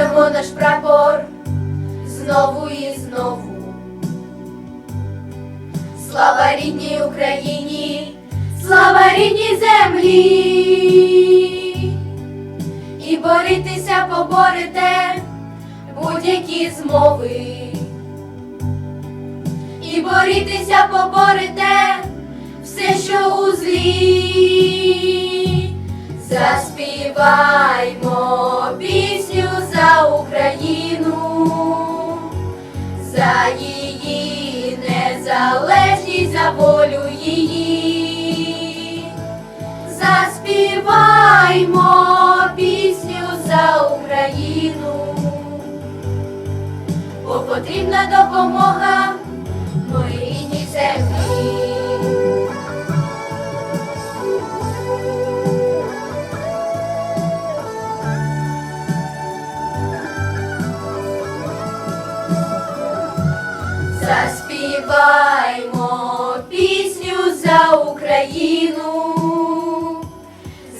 Піднімемо наш прапор знову і знову. Слава рідній Україні, слава рідній землі. І борітися поборете будь-які змови. І борітися поборете все, що у злі. Заспіваймо волю її. Заспіваймо пісню за Україну, бо потрібна допомога моїй землі. Заспіваймо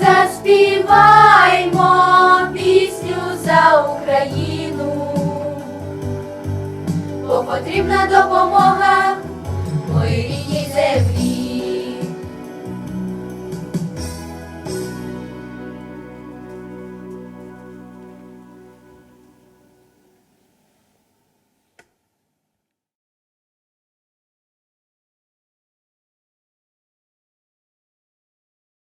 Заспіваймо пісню за Україну, бо потрібна допомога.